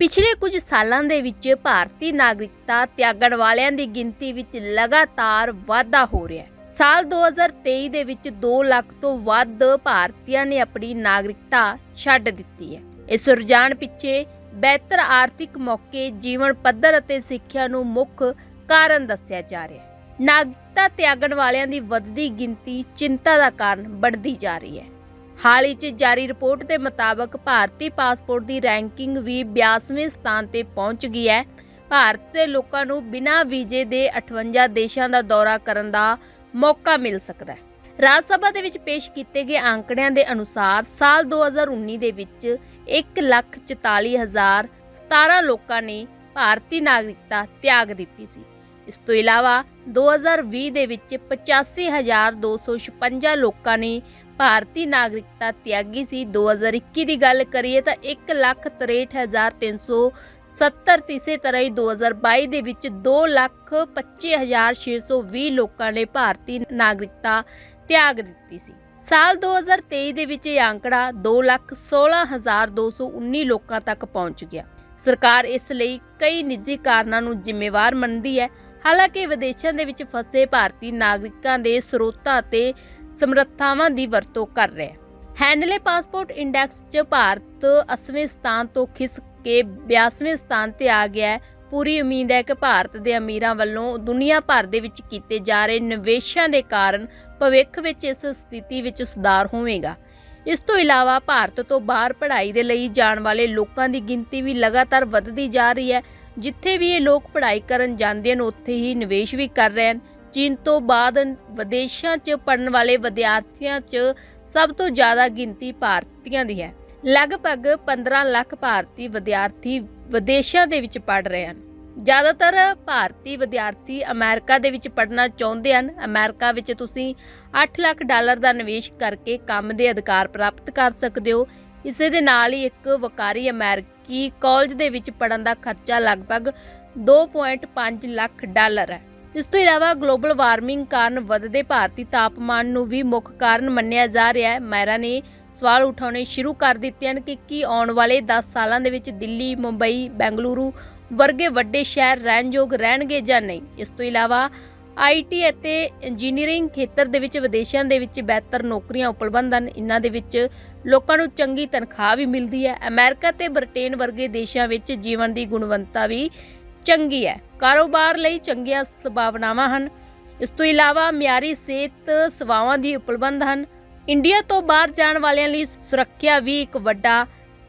ਪਿਛਲੇ ਕੁਝ ਸਾਲਾਂ ਦੇ ਵਿੱਚ ਭਾਰਤੀ ਨਾਗਰਿਕਤਾ ਤਿਆਗਣ ਵਾਲਿਆਂ ਦੀ ਗਿਣਤੀ ਵਿੱਚ ਲਗਾਤਾਰ ਵਾਧਾ ਹੋ ਰਿਹਾ ਹੈ। ਸਾਲ 2023 ਦੇ ਵਿੱਚ 2 ਲੱਖ ਤੋਂ ਵੱਧ ਭਾਰਤੀਆਂ ਨੇ ਆਪਣੀ ਨਾਗਰਿਕਤਾ ਛੱਡ ਦਿੱਤੀ ਹੈ। ਇਸ ਰੁਝਾਨ ਪਿੱਛੇ ਬਿਹਤਰ ਆਰਥਿਕ ਮੌਕੇ, ਜੀਵਨ ਪੱਧਰ ਅਤੇ ਸਿੱਖਿਆ ਨੂੰ ਮੁੱਖ ਕਾਰਨ ਦੱਸਿਆ ਜਾ ਰਿਹਾ ਹੈ। ਨਾਗਰਿਕਤਾ ਤਿਆਗਣ ਵਾਲਿਆਂ ਦੀ ਵੱਧਦੀ ਗਿਣਤੀ ਚਿੰਤਾ ਦਾ ਕਾਰਨ ਬਣਦੀ ਜਾ ਰਹੀ ਹੈ। ਹਾਲ ਹੀ 'ਚ ਜਾਰੀ ਰਿਪੋਰਟ ਦੇ ਮੁਤਾਬਕ ਭਾਰਤੀ ਪਾਸਪੋਰਟ ਦੀ ਰੈਂਕਿੰਗ ਵੀ 82ਵੇਂ ਸਥਾਨ ਤੇ ਪਹੁੰਚ ਗਈ ਹੈ। ਭਾਰਤ ਦੇ ਲੋਕਾਂ ਨੂੰ ਬਿਨਾਂ ਵੀਜ਼ੇ ਦੇ 58 ਦੇਸ਼ਾਂ ਦਾ ਦੌਰਾ ਕਰਨ ਦਾ ਮੌਕਾ ਮਿਲ ਸਕਦਾ ਹੈ। ਰਾਜ ਸਭਾ ਦੇ ਵਿੱਚ ਪੇਸ਼ ਕੀਤੇ ਗਏ ਅੰਕੜਿਆਂ ਦੇ ਅਨੁਸਾਰ ਸਾਲ 2019 ਦੇ ਵਿੱਚ 144017 ਲੋਕਾਂ ਨੇ ਭਾਰਤੀ ਨਾਗਰਿਕਤਾ ਤਿਆਗ ਦਿੱਤੀ ਸੀ। ਇਸ ਤੋਂ ਇਲਾਵਾ 2020 ਦੇ ਵਿੱਚ 85256 ਲੋਕਾਂ ਨੇ ਭਾਰਤੀ ਨਾਗਰਿਕਤਾ ਤਿਆਗੀ ਸੀ। 2021 ਦੀ ਗੱਲ ਕਰੀਏ ਤਾਂ 163370 ਤੀਸੇ ਤਰ੍ਹਾਂ ਹੀ 2022 ਦੇ ਵਿੱਚ 225620 ਲੋਕਾਂ ਨੇ ਭਾਰਤੀ ਨਾਗਰਿਕਤਾ ਤਿਆਗ ਦਿੱਤੀ ਸੀ। ਸਾਲ 2023 ਦੇ ਵਿੱਚ ਇਹ ਅੰਕੜਾ 216219 ਲੋਕਾਂ ਤੱਕ ਪਹੁੰਚ ਗਿਆ। ਸਰਕਾਰ ਇਸ ਲਈ ਕਈ ਨਿੱਜੀ ਕਾਰਨਾਂ ਨੂੰ ਜ਼ਿੰਮੇਵਾਰ ਮੰਨਦੀ ਹੈ। ਹਾਲਾਂਕਿ ਵਿਦੇਸ਼ਾਂ ਦੇ ਵਿੱਚ ਫਸੇ ਭਾਰਤੀ ਨਾਗਰਿਕਾਂ ਦੇ ਸਰੋਤਾਂ ਅਤੇ ਸਮਰੱਥਾਵਾਂ ਦੀ ਵਰਤੋਂ ਕਰ ਰਿਹਾ ਹੈ। ਹੈਂਡਲੇ ਪਾਸਪੋਰਟ ਇੰਡੈਕਸ 'ਚ ਭਾਰਤ 8ਵੇਂ ਸਥਾਨ ਤੋਂ ਖਿਸਕ ਕੇ 82ਵੇਂ ਸਥਾਨ ਤੇ ਆ ਗਿਆ ਹੈ। ਪੂਰੀ ਉਮੀਦ ਹੈ ਕਿ ਭਾਰਤ ਦੇ ਅਮੀਰਾਂ ਵੱਲੋਂ ਦੁਨੀਆ ਭਰ ਦੇ ਵਿੱਚ ਕੀਤੇ ਜਾ ਰਹੇ ਨਿਵੇਸ਼ਾਂ ਦੇ ਕਾਰਨ ਭਵਿੱਖ ਵਿੱਚ ਇਸ ਸਥਿਤੀ ਵਿੱਚ ਸੁਧਾਰ ਹੋਵੇਗਾ। ਇਸ ਤੋਂ ਇਲਾਵਾ ਭਾਰਤ ਤੋਂ ਬਾਹਰ ਪੜ੍ਹਾਈ ਦੇ ਲਈ ਜਾਣ ਵਾਲੇ ਲੋਕਾਂ ਦੀ ਗਿਣਤੀ ਵੀ ਲਗਾਤਾਰ ਵੱਧਦੀ ਜਾ ਰਹੀ ਹੈ। ਜਿੱਥੇ ਵੀ ਇਹ ਲੋਕ ਪੜ੍ਹਾਈ ਕਰਨ ਜਾਂਦੇ ਹਨ, ਉੱਥੇ ਹੀ ਨਿਵੇਸ਼ ਵੀ ਕਰ ਰਹੇ ਹਨ। ਚੀਨ ਤੋਂ ਬਾਅਦ ਵਿਦੇਸ਼ਾਂ 'ਚ ਪੜਨ ਵਾਲੇ ਵਿਦਿਆਰਥੀਆਂ 'ਚ ਸਭ ਤੋਂ ਜ਼ਿਆਦਾ ਗਿਣਤੀ ਭਾਰਤੀਆਂ ਦੀ ਹੈ। ਲਗਭਗ 15 ਲੱਖ ਭਾਰਤੀ ਵਿਦਿਆਰਥੀ ਵਿਦੇਸ਼ਾਂ ਦੇ ਵਿੱਚ ਪੜ ਰਹੇ ਹਨ। ਜ਼ਿਆਦਾਤਰ ਭਾਰਤੀ ਵਿਦਿਆਰਥੀ ਅਮਰੀਕਾ ਦੇ ਵਿੱਚ ਪੜ੍ਹਨਾ ਚਾਹੁੰਦੇ ਹਨ। ਅਮਰੀਕਾ ਵਿੱਚ ਤੁਸੀਂ 8 ਲੱਖ ਡਾਲਰ ਦਾ ਨਿਵੇਸ਼ ਕਰਕੇ ਕੰਮ ਦੇ ਅਧਿਕਾਰ ਪ੍ਰਾਪਤ ਕਰ ਸਕਦੇ ਹੋ। ਇਸੇ ਦੇ ਨਾਲ ਹੀ ਇੱਕ ਵਕਾਰੀ ਅਮਰੀਕੀ ਕਾਲਜ ਦੇ ਵਿੱਚ ਪੜਨ ਦਾ ਖਰਚਾ ਲਗਭਗ 2.5 ਲੱਖ ਡਾਲਰ ਹੈ। ਇਸ ਤੋਂ ਇਲਾਵਾ ਗਲੋਬਲ ਵਾਰਮਿੰਗ ਕਾਰਨ ਵੱਧਦੇ ਭਾਰਤੀ ਤਾਪਮਾਨ ਨੂੰ ਵੀ ਮੁੱਖ ਕਾਰਨ ਮੰਨਿਆ ਜਾ ਰਿਹਾ ਹੈ। ਮੈਰਾ ਨੇ ਸਵਾਲ ਉਠਾਉਣੇ ਸ਼ੁਰੂ ਕਰ ਦਿੱਤੇ ਹਨ ਕਿ ਕੀ ਆਉਣ ਵਾਲੇ 10 ਸਾਲਾਂ ਦੇ ਵਿੱਚ ਦਿੱਲੀ, ਮੁੰਬਈ, ਬੈਂਗਲੁਰੂ ਵਰਗੇ ਵੱਡੇ ਸ਼ਹਿਰ ਰਹਿਣਯੋਗ ਰਹਿਣਗੇ ਜਾਂ ਨਹੀਂ। ਇਸ ਤੋਂ ਇਲਾਵਾ ਆਈਟੀ ਅਤੇ ਇੰਜੀਨੀਅਰਿੰਗ ਖੇਤਰ ਦੇ ਵਿੱਚ ਵਿਦੇਸ਼ਾਂ ਦੇ ਵਿੱਚ ਬਿਹਤਰ ਨੌਕਰੀਆਂ ਉਪਲਬਧ ਹਨ। ਇਹਨਾਂ ਦੇ ਵਿੱਚ ਲੋਕਾਂ ਨੂੰ ਚੰਗੀ ਤਨਖਾਹ ਵੀ ਮਿਲਦੀ ਹੈ। ਅਮਰੀਕਾ ਤੇ ਬ੍ਰਿਟੇਨ ਵਰਗੇ ਦੇਸ਼ਾਂ ਵਿੱਚ ਜੀਵਨ ਦੀ ਗੁਣਵੱਤਾ ਵੀ ਚੰਗੀ ਹੈ। ਕਾਰੋਬਾਰ ਲਈ ਚੰਗੀਆਂ ਸੰਭਾਵਨਾਵਾਂ ਹਨ। ਇਸ ਤੋਂ ਇਲਾਵਾ ਮਿਆਰੀ ਸਿਹਤ ਸੇਵਾਵਾਂ ਦੀ ਉਪਲਬਧ ਹਨ। ਇੰਡੀਆ ਤੋਂ ਬਾਹਰ ਜਾਣ ਵਾਲਿਆਂ ਲਈ ਸੁਰੱਖਿਆ ਵੀ ਇੱਕ ਵੱਡਾ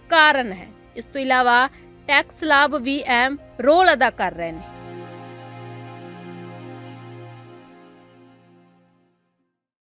ਕਾਰਨ ਹੈ। ਇਸ ਤੋਂ ਇਲਾਵਾ ਟੈਕਸ ਲਾਭ ਵੀ ਅਹਿਮ ਰੋਲ ਅਦਾ ਕਰ ਰਹੇ ਨੇ।